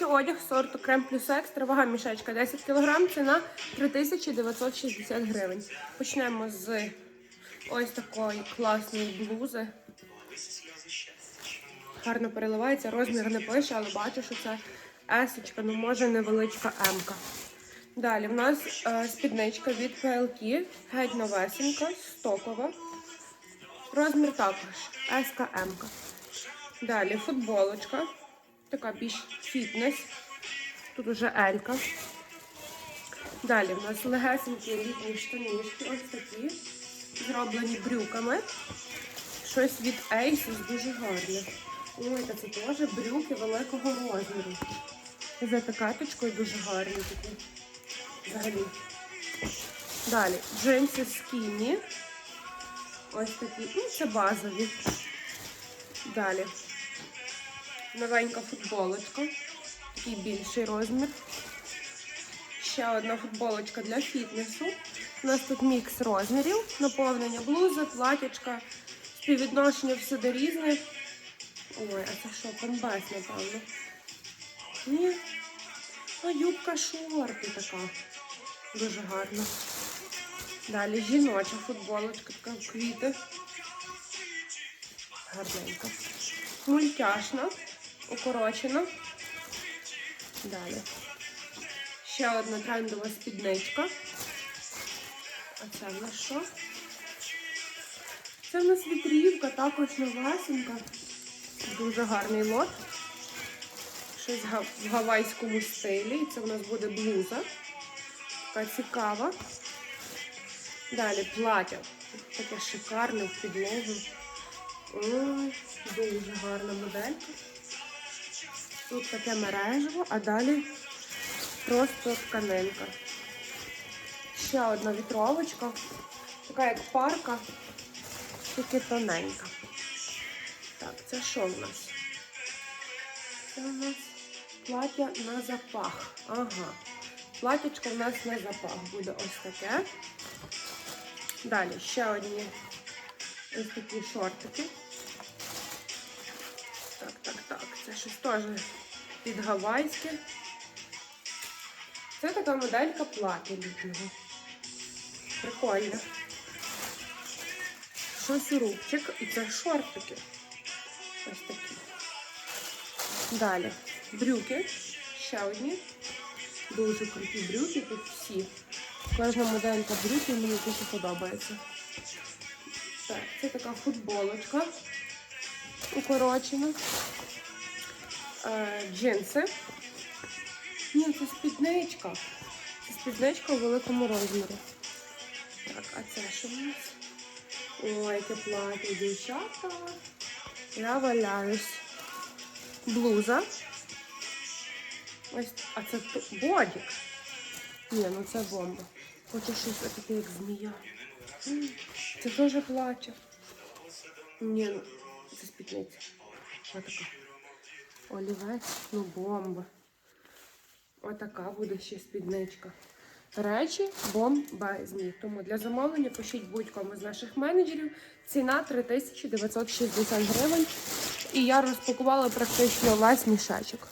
Одяг сорту крем плюс екстра, вага мішечка 10 кг, ціна 3960 гривень. Почнемо з ось такої класної блузи. Гарно переливається, розмір не пише, але бачу, що це есочка, ну може невеличка емка. Далі в нас е, спідничка від PLT, геть новесенька, стокова. Розмір також СКМ. Далі футболочка, така більш фітнес. Тут уже Елька. Далі в нас легесенькі літні штанішки, ось такі, зроблені брюками. Щось від Aces дуже гарне. Ой, та це теж брюки великого розміру. За етикеточкою дуже гарні такі. Взагалі. Далі джинси скіні. Ось такі. Ну, це базові. Далі. Новенька футболочка. Такий більший розмір. Ще одна футболочка для фітнесу. У нас тут мікс розмірів, наповнення блузи, платячка, співвідношення всюди різне. Ой, а це що, комбез, напевно? Ні. А юбка шорти така. Дуже гарна. Далі жіноча футболочка, така в квіти. Гарненька. Мультяшна, укорочена. Далі. Ще одна трендова спідничка. А це в нас що? Це в нас вітрівка, також новесенька. Дуже гарний лот. Щось в гавайському стилі. І це в нас буде блуза. Така цікава. Далі плаття. Таке шикарне в підлогу. Ой, дуже гарна моделька. Тут таке мережево, а далі просто тканинка. Ще одна вітровочка. Така як парка, тільки тоненька. Так, це що в нас? Це у нас плаття на запах. Ага. Платячко в нас на запах буде ось таке. Далі ще одні ось такі шортики. Так, так, так. Це щось теж під гавайське. Це така моделька плаття літнього. Прикольно. Щось рубчик і це шортики. Ось такі. Далі брюки. Ще одні. Дуже круті брюки, тут всі. Кожна моделька брюків мені дуже подобається. Так, це така футболочка укорочена. Е, джинси. Ні, це спідничка. Це спідничка у великому розмірі. Так, а це що в нас? Ой, яке плаття, дівчата. Я валяюсь. Блуза. Ось, а це бодік. Ні, ну це бомба. Хочу щось таке, як змія. Це теж плаття. Ні, ну це спідниця. Отака. Олівець, ну бомба. Отака буде ще спідничка. Речі бомбезні. Тому для замовлення пишіть будь-кому з наших менеджерів. Ціна 3960 гривень. І я розпакувала практично весь мішечок.